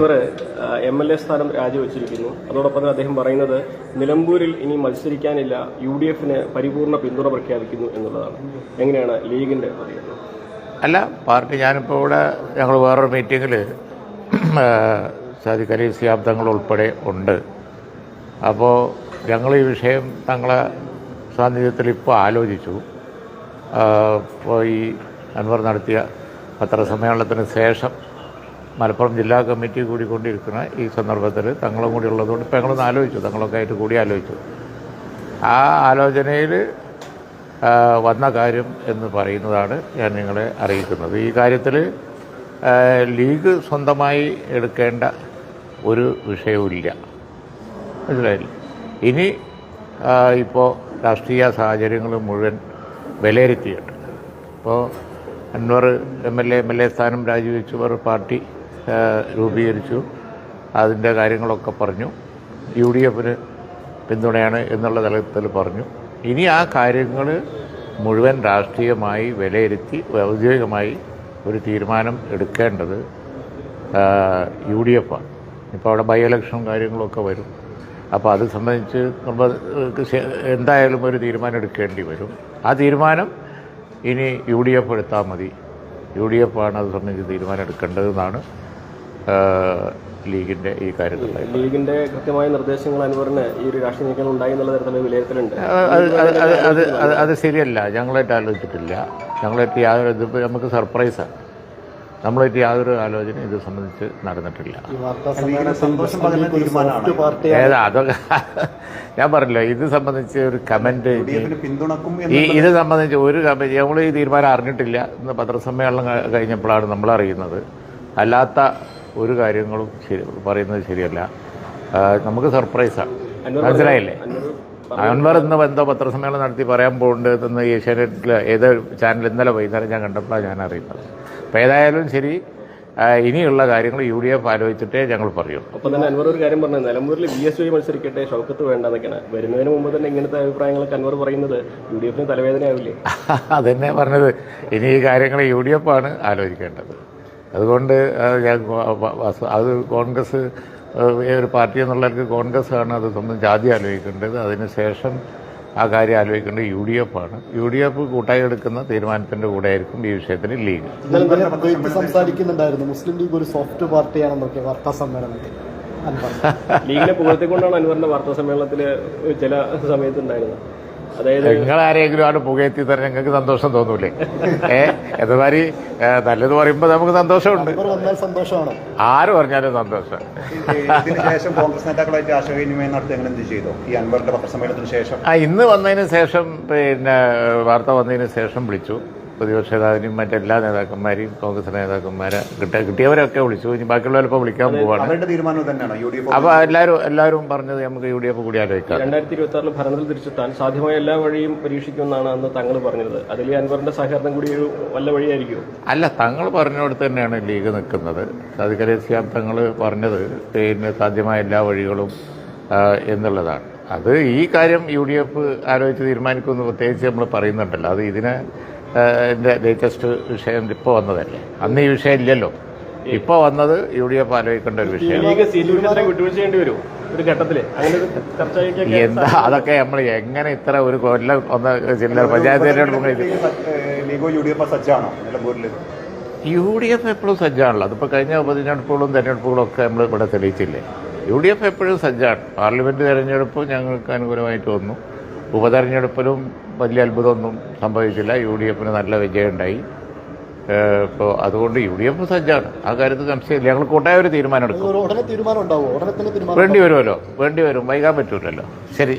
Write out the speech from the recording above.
ഇവർ M L A സ്ഥാനം രാജിവെച്ചിരിക്കുന്നു. അതോടൊപ്പം തന്നെ അദ്ദേഹം പറയുന്നത് നിലമ്പൂരിൽ ഇനി മത്സരിക്കാനില്ല യു ഡി എഫിന് പരിപൂർണ പിന്തുണ പ്രഖ്യാപിക്കുന്നു എന്നുള്ളതാണ്. എങ്ങനെയാണ് ലീഗിന്റെ അല്ല പാർട്ടി ഞാനിപ്പോൾ ഇവിടെ ഞങ്ങൾ വേറൊരു മീറ്റിങ്ങിൽ സാദിഖ് അലി സിയാബ് ഉൾപ്പെടെ ഉണ്ട്. അപ്പോൾ ഞങ്ങൾ ഈ വിഷയം തങ്ങളെ സാന്നിധ്യത്തിൽ ഇപ്പോൾ ആലോചിച്ചു. ഇപ്പോൾ ഈ അൻവർ നടത്തിയ പത്രസമ്മേളനത്തിന് ശേഷം മലപ്പുറം ജില്ലാ കമ്മിറ്റി കൂടി കൂടിക്കൊണ്ടിരിക്കുന്ന ഈ സന്ദർഭത്തിൽ തങ്ങളും കൂടി ഉള്ളതുകൊണ്ട് ഇപ്പം ഞങ്ങളൊന്ന് ആലോചിച്ചു. തങ്ങളൊക്കെ ആയിട്ട് കൂടി ആലോചിച്ചു. ആ ആലോചനയിൽ വന്ന കാര്യം എന്ന് പറയുന്നതാണ് ഞാൻ നിങ്ങളെ അറിയിക്കുന്നത്. ഈ കാര്യത്തിൽ ലീഗ് സ്വന്തമായി എടുക്കേണ്ട ഒരു വിഷയവുമില്ല. മനസ്സിലായില്ല? ഇനി ഇപ്പോൾ രാഷ്ട്രീയ സാഹചര്യങ്ങൾ മുഴുവൻ വിലയിരുത്തിയിട്ടുണ്ട്. ഇപ്പോൾ Anvar M L A M L A സ്ഥാനം രാജിവെച്ചവർ പാർട്ടി രൂപീകരിച്ചു. അതിന്റെ കാര്യങ്ങളൊക്കെ പറഞ്ഞു. യു ഡി എഫിന് പിന്തുണയാണ് എന്നുള്ള തലത്തിൽ പറഞ്ഞു. ഇനി ആ കാര്യങ്ങൾ മുഴുവൻ രാഷ്ട്രീയമായി വിലയിരുത്തി ഔദ്യോഗികമായി ഒരു തീരുമാനം എടുക്കേണ്ടത് യു ഡി എഫ് ആണ് ഇപ്പോൾ അവിടെ ബൈ ഇലക്ഷൻ കാര്യങ്ങളൊക്കെ വരും. അപ്പോൾ അത് സംബന്ധിച്ച് നമ്മൾ എന്തായാലും ഒരു തീരുമാനം എടുക്കേണ്ടി വരും. ആ തീരുമാനം ഇനി യു ഡി എഫ് എടുത്താൽ മതി. യു ഡി എഫ് ആണ് അത് സംബന്ധിച്ച് തീരുമാനം എടുക്കേണ്ടതെന്നാണ് ആ, ലീഗിന്റെ ഈ കാര്യത്തിൽ ലീഗിന്റെ കൃത്യമായ നിർദ്ദേശങ്ങൾ അനുവരണ ഈ ഒരു രാഷ്ട്രീയ നീക്കങ്ങൾ ഉണ്ടായി എന്നുള്ള തരത്തിലുള്ള വിലയിരുത്തലുണ്ട്. അത് അത് ശരിയല്ല. ഞങ്ങളായിട്ട് ആലോചിച്ചിട്ടില്ല. ഞങ്ങളായിട്ട് യാതൊരു ഇതിപ്പോൾ നമുക്ക് സർപ്രൈസാണ് നമ്മളായിട്ട് യാതൊരു ആലോചന ഇത് സംബന്ധിച്ച് നടന്നിട്ടില്ല. ഏതാ അതൊക്കെ? ഞാൻ പറഞ്ഞില്ല ഇത് സംബന്ധിച്ച് ഒരു കമന്റ് ഈ ഇത് സംബന്ധിച്ച് ഒരു കമന്റ് നമ്മൾ ഈ തീരുമാനം അറിഞ്ഞിട്ടില്ല. ഇന്ന് പത്രസമ്മേളനം കഴിഞ്ഞപ്പോഴാണ് നമ്മൾ അറിയുന്നത് അല്ലാത്ത ഒരു കാര്യങ്ങളും ശരി പറയുന്നത് ശരിയല്ല. നമുക്ക് സർപ്രൈസാണ് മനസ്സിലായില്ലേ? അൻവർ ഇന്ന് എന്തോ പത്രസമ്മേളനം നടത്തി പറയാൻ പോകുന്നുണ്ട് എന്ന് ഏഷ്യാനെറ്റിൽ ഏത് ചാനൽ ഇന്നലെ വൈകുന്നേരം ഞാൻ കണ്ടപ്പോഴാണ് ഞാൻ അറിയുന്നത്. അപ്പോൾ ഏതായാലും ശരി ഇനിയുള്ള കാര്യങ്ങൾ യു ഡി എഫ് ആലോചിച്ചിട്ടേ ഞങ്ങൾ പറയൂ. അപ്പം തന്നെ അൻവർ ഒരു കാര്യം പറഞ്ഞു നിലമ്പൂരിൽ ബി എസ് വൈ മത്സരിക്കട്ടെ ഷൗക്കത്ത് വേണ്ടെന്നൊക്കെയാണ് വരുന്നതിന് മുമ്പ് തന്നെ ഇങ്ങനത്തെ അഭിപ്രായങ്ങളൊക്കെ അൻവർ പറയുന്നത് യു ഡി എഫിന് തലവേദനയാവില്ലേ? അതന്നെ പറഞ്ഞത്. ഇനി ഈ കാര്യങ്ങൾ യു ഡി എഫ് ആണ് ആലോചിക്കേണ്ടത്. അതുകൊണ്ട് അത് കോൺഗ്രസ് ഒരു പാർട്ടി എന്നുള്ളവർക്ക് കോൺഗ്രസ് ആണ് അത് സ്വന്തം ജാതി ആലോചിക്കേണ്ടത്. അതിനുശേഷം ആ കാര്യം ആലോചിക്കേണ്ടത് യു ഡി എഫ് ആണ് യു ഡി എഫ് കൂട്ടായി എടുക്കുന്ന തീരുമാനത്തിന്റെ കൂടെ ആയിരിക്കും ഈ വിഷയത്തിൽ ലീഗ്. സംസാരിക്കുന്നുണ്ടായിരുന്നു. മുസ്ലിം ലീഗ് ഒരു സോഫ്റ്റ് പാർട്ടിയാണെന്നൊക്കെ വാർത്താ സമ്മേളനത്തിൽ ലീഗിനെ പുകഴ്ത്തിക്കൊണ്ടാണ് അനുവറിന്റെ വാർത്താ സമ്മേളനത്തിൽ ചില സമയത്ത് ഉണ്ടായിരുന്നത്. അതായത് നിങ്ങൾ ആരെങ്കിലും ആണ് പുകയെത്തി തരാൻ ഞങ്ങൾക്ക് സന്തോഷം തോന്നൂലേ? ഏ എന്നമാതിരി നല്ലത് പറയുമ്പോൾ നമുക്ക് സന്തോഷമുണ്ട്. സന്തോഷമാണ്. ആര് പറഞ്ഞാലും സന്തോഷം. ശേഷം കോൺഗ്രസ് നേതാക്കളായിട്ട് ആശയവിനിമയം നടത്തി അങ്ങനെ എന്ത് ചെയ്തോ? ഈ അൻവറിന്റെ പത്രസമ്മേളനത്തിന് ശേഷം? ആ ഇന്ന് വന്നതിന് ശേഷം പിന്നെ വാർത്ത വന്നതിന് ശേഷം വിളിച്ചു. പ്രതിപക്ഷ നേതാവിനെയും മറ്റെല്ലാ നേതാക്കന്മാരെയും കോൺഗ്രസ് നേതാക്കന്മാരെ കിട്ടിയ കിട്ടിയവരൊക്കെ വിളിച്ചു. ഇനി ബാക്കിയുള്ളവരിപ്പോൾ വിളിക്കാൻ പോവാണ്. അപ്പോൾ എല്ലാവരും എല്ലാവരും പറഞ്ഞത് നമുക്ക് യു ഡി എഫ് കൂടി ആലോചിക്കാം. രണ്ടായിരത്തി ഇരുപത്തി ആറിൽ ഭരണത്തിൽ തിരിച്ചെത്താൻ സാധ്യമായ എല്ലാ വഴിയും പരീക്ഷിക്കുമെന്നാണ് അന്ന് തങ്ങൾ പറഞ്ഞത്. അതിൽ ഈ അൻവറിന്റെ സഹകരണം കൂടി ഒരു വല്ല വഴിയായിരിക്കും അല്ല തങ്ങൾ പറഞ്ഞിടത്ത് തന്നെയാണ് ലീഗ് നിൽക്കുന്നത്. സാദിഖലി സിയാം തങ്ങൾ പറഞ്ഞത് പിന്നെ സാധ്യമായ എല്ലാ വഴികളും എന്നുള്ളതാണ്. അത് ഈ കാര്യം യു ഡി എഫ് ആലോചിച്ച് തീരുമാനിക്കുമെന്ന് പ്രത്യേകിച്ച് നമ്മൾ പറയുന്നുണ്ടല്ലോ. അത് ഇതിന് എന്റെ ലേറ്റസ്റ്റ് വിഷയം ഇപ്പോൾ വന്നതല്ലേ? അന്ന് ഈ വിഷയം ഇല്ലല്ലോ. ഇപ്പോൾ വന്നത് യു ഡി എഫ് ആലോചിക്കേണ്ട ഒരു വിഷയം എന്താ അതൊക്കെ നമ്മൾ എങ്ങനെ ഇത്ര ഒരു കൊല്ലം ഒന്ന് ജില്ലാ പഞ്ചായത്ത് യു ഡി എഫ് സജ്ജാണോ നിലമ്പൂരിൽ യു ഡി എഫ് എപ്പോഴും സജ്ജാണല്ലോ. അതിപ്പോൾ കഴിഞ്ഞ ഉപതിരഞ്ഞെടുപ്പുകളും തെരഞ്ഞെടുപ്പുകളും ഒക്കെ നമ്മൾ ഇവിടെ തെളിയിച്ചില്ലേ? യു ഡി എഫ് എപ്പോഴും സജ്ജാണ്. പാർലമെന്റ് തെരഞ്ഞെടുപ്പ് ഞങ്ങൾക്ക് അനുകൂലമായിട്ട് വന്നു. ഉപതെരഞ്ഞെടുപ്പിലും വലിയ അത്ഭുതമൊന്നും സംഭവിച്ചില്ല. യു ഡി എഫിന് നല്ല വിജയമുണ്ടായി. ഇപ്പോൾ അതുകൊണ്ട് യു ഡി എഫ് സജ്ജാണ്. ആ കാര്യത്തിൽ സംശയമില്ല. ഞങ്ങൾ കൂട്ടായ ഒരു തീരുമാനം എടുക്കും. വേണ്ടി വരുമല്ലോ. വേണ്ടി വരും. വൈകാൻ പറ്റൂലല്ലോ. ശരി.